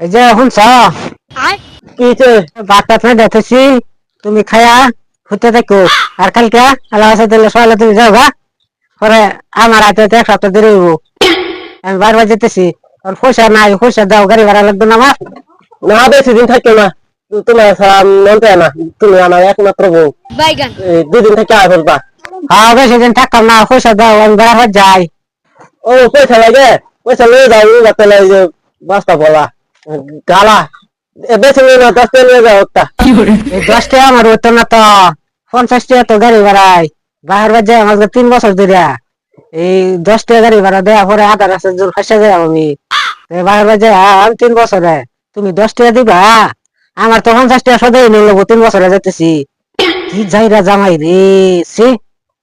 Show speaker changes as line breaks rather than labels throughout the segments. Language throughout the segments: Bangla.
এই যে শুনছ
কি হয়েছে
বাচ্চা তুমি দেখেছি তুমি খায়া হতে দেখো আর কালকে আল্লাহ দিলে সকালে তুমি যাও গা পরে আমার হাতে এক সপ্তাহ দেরি হইব। আমি বারবার যেতেছি। আর পয়সা নাই পয়সা দাও গাড়ি ভাড়া লাগবে না আমার।
না বেশি দিন থাকবে না। তোমার ছাড়া মন চায় না। তুমি আমার একমাত্র বউ। দুদিন থেকে আয় বলবা।
হ্যাঁ বেশি দিন থাকতাম না পয়সা দাও আমি বারবার যাই।
ও পয়সা লাগে? পয়সা নিয়ে যাও বাস্তা বলা। গালা। এ বেশি নিয়ে না দশ টাকা নিয়ে যাও
এই দশ টাকা আমার হতো না তো পঞ্চাশ টাকা তো গাড়ি ভাড়ায়। বারবার যাই আমার তো তিন বছর ধরে এই দশ টাকা গাড়ি ভাড়া দেওয়া পরে আধা রাস্তার জোর ফাঁসে যাই আমি। এই বারবার যাই আমি তিন বছরে। তুমি দশ টাকা দিবা? আমার তো পঞ্চাশ টাকা সদাই নিয়ে নেব তিন বছরে যেতেছি কি যাইরা জামাই রে সে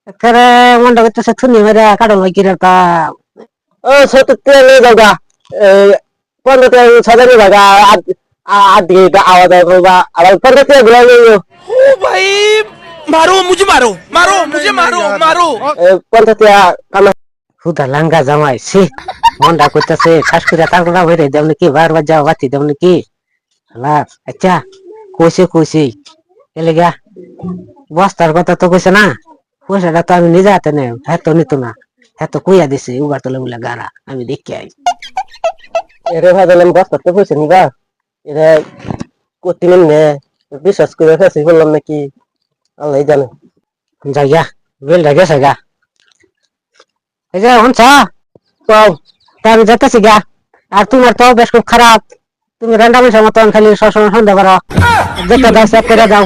একেবারে মনটা করতেছে থুনি মেরে কাটল ভাই কিরে তা
ও সত্তর টাকা নিয়ে যাও গা। পর্বতে সজানি ভাগা আর আর দিকে আওয়াজ আসবে বা আবার পর্বতে ঘুরে
নিও ও ভাই মারো মুঝে মারো মারো মুঝে মারো
মারো। পর্বতে কানা
হুদা লাঙ্গা জামাই সে মনটা করতেছে খাস করে তার কোনা হয়ে দেব নাকি বারবার যাওয়া বাতি দেব নাকি। হালার আচ্ছা কইছে কইছে এলে গা বস্তার কথা তো কইছে না পয়সাটা তো আমি নিজে হাতে নেই হ্যাঁ তো নিত না হ্যাঁ তো কুইয়া দিছে উবার তোলে বলে গাড়া আমি দেখে আই।
এরে ভাবলাম বস করতে পয়সা নিবা। এরা করতে নে বিশ্বাস করে ফেসি বললাম নাকি আল্লাহ জানে।
যাইয়া বেলটা গেছে গা এই যে শুনছ
কও
তা আমি যেতেছি গা। আর তোমার তো বেশ খুব খারাপ। তুমি রান্না মানুষের মতন খালি সবসময় সন্ধ্যা করো দেখতে দাও চেক করে দাও।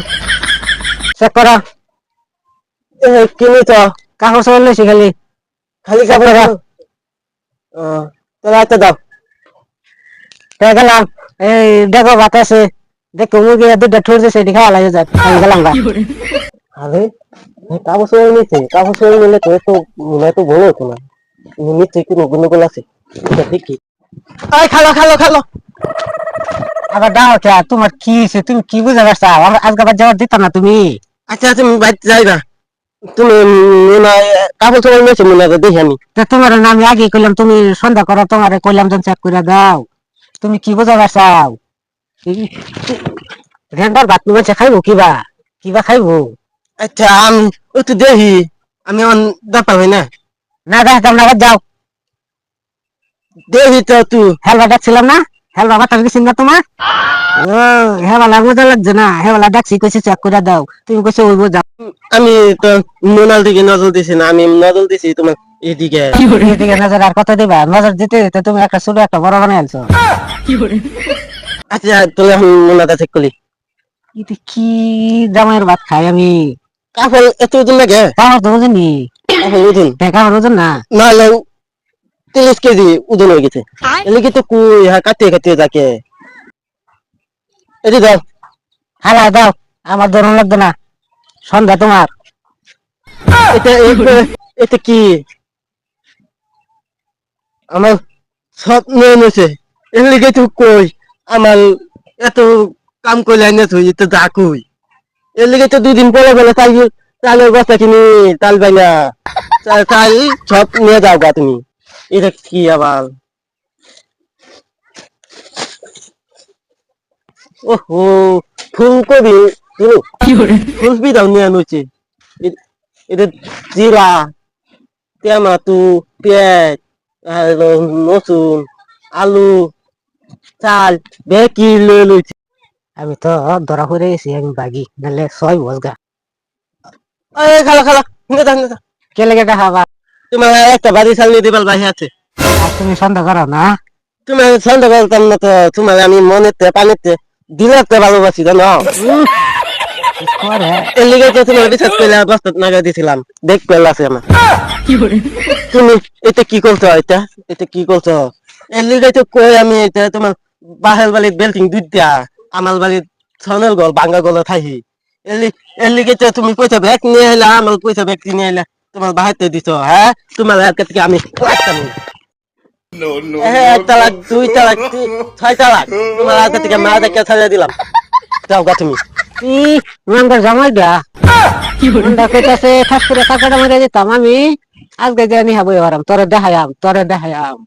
চেক করো।
কিনি তো।
কাগজ চলে খালি।
খালি কাপড়
টাকা।
ও তাহলে দাও।
গেলাম। এই দেখো আছে। দেখো মুরগি দুধটা ঠুর দিছে এটি খাওয়া লাগে যায় আমি গেলাম গা।
আরে নিচ্ছে নিলে তো এত মনে তো ভালো হতো না। নিশ্চয়ই কোনো গন্ডগোল আছে? দেখি। আয় খালো খালো খালো।
আবার দাও কে তোমার কি হয়েছে? তুমি কি বুঝে পারছ? আমার আজকে আবার যাওয়ার দিত না তুমি।
আচ্ছা তুমি বাইরে যাই না তুমি কাপড় চোপড় নিয়েছো মনে দেখি আমি।
তোমার না আমি আগে কইলাম তুমি সন্ধ্যা করো তোমার কইলাম তুমি চেক করে দাও। তুমি কি বুঝে পারছাও রেন্ডার ভাত নিবে খাইবো কিবা? কিবা খাইবো?
আচ্ছা আমি ও তো দেখি আমি আমার ব্যাপার হয় না
না দেখতাম না যাও।
দেখি তো তুই
হেলবা ডাকছিলাম না? হেলবা কথা গেছিল না তোমার? হেবালা মজা লাগছে না। হেবালা ডাকছি কইছে চেক করে দাও। তুমি কইছে ওইবো যাও
আমি তো মোনাল দিকে নজর দিছি না আমি নজর দিছি তোমার এদিকে
এদিকে নজর আর কত দিবা? নজর দিতে দিতে তুমি একটা ছোট একটা বড় বানাই আনছো।
আচ্ছা এখন মোনাটা চেক করি।
এটা কি জামাইয়ের ভাত খাই আমি?
কাপড় এত ওজন লাগে
তো
কাপড় ওজন
ওজন না?
না তিরিশ কেজি ওজন হয়ে গেছে। এদিকে তো কুই হ্যাঁ কাটিয়ে কাটিয়ে যাকে। এটি দাও।
হালা দাও। আমার ধরন লাগবে না। সন্ধ্যা তোমার।
এটা- এটা কি? আমার সব নিয়ে নিয়েছে এর লিগে তো কই আমার এত কাম করলে আইনে তুই তো যা কই। এর লিগে তো দুদিন পরে বলে তাই চালের বস্তা কিনি তাল পাই না চা- চাল সব নিয়ে যাও গা তুমি। এটা কি আবার? ওহো ফুলকপি ফুলকপি দাও নিয়ে আনুছি এটা জিরা টমেটো পেঁয়াজ রসুন আলু চাল বেকি লই লইছি।
আমি তো ধরা পড়ে গেছি আমি বাগি নাহলে ছয় বসগা
এই খালা খালা
কে লেগে দেখাবা
তোমার একটা বাড়ি চাল নিয়ে দিবার বাহি আছে।
তুমি সন্ধ্যা করো না।
তুমি সন্ধ্যা করতাম না তো তোমার আমি মনেতে পানিতে দিলেতে ভালোবাসি জানো?
করে?
এর লিগে তো তোমার বিশ্বাস করলে নাগা দিছিলাম। দেখ পেল আছে আমার তুমি এটা কি করছ এটা? এটা কি করছ? এর লিগে তো কই আমি এটা তোমার বাহের বাড়ির বেল্টিং দুধ দিয়া আমার বাড়ির ছনের গল বাঙ্গা গল থাকি এর লি- লিগে তো তুমি পয়সা ব্যাগ নিয়ে এলা আমার পয়সা ব্যাগ নিয়ে এলা তোমার বাহাতে দিছো হ্যাঁ? তোমার হাত থেকে আমি একটা হ্যাঁ, এক তালাক দুই তালাক তিন- ছয় তালাক। তোমার হাত থেকে মা দেখে ছাড়িয়ে দিলাম। যাও গা তুমি।
জামাই দিয়া কইতাছে ঠাস করে টাকাটা মেরে দিতাম আমি। আজকে জানি হাবো এবারাম তোরে দেখায়াম তোরে দেখায়াম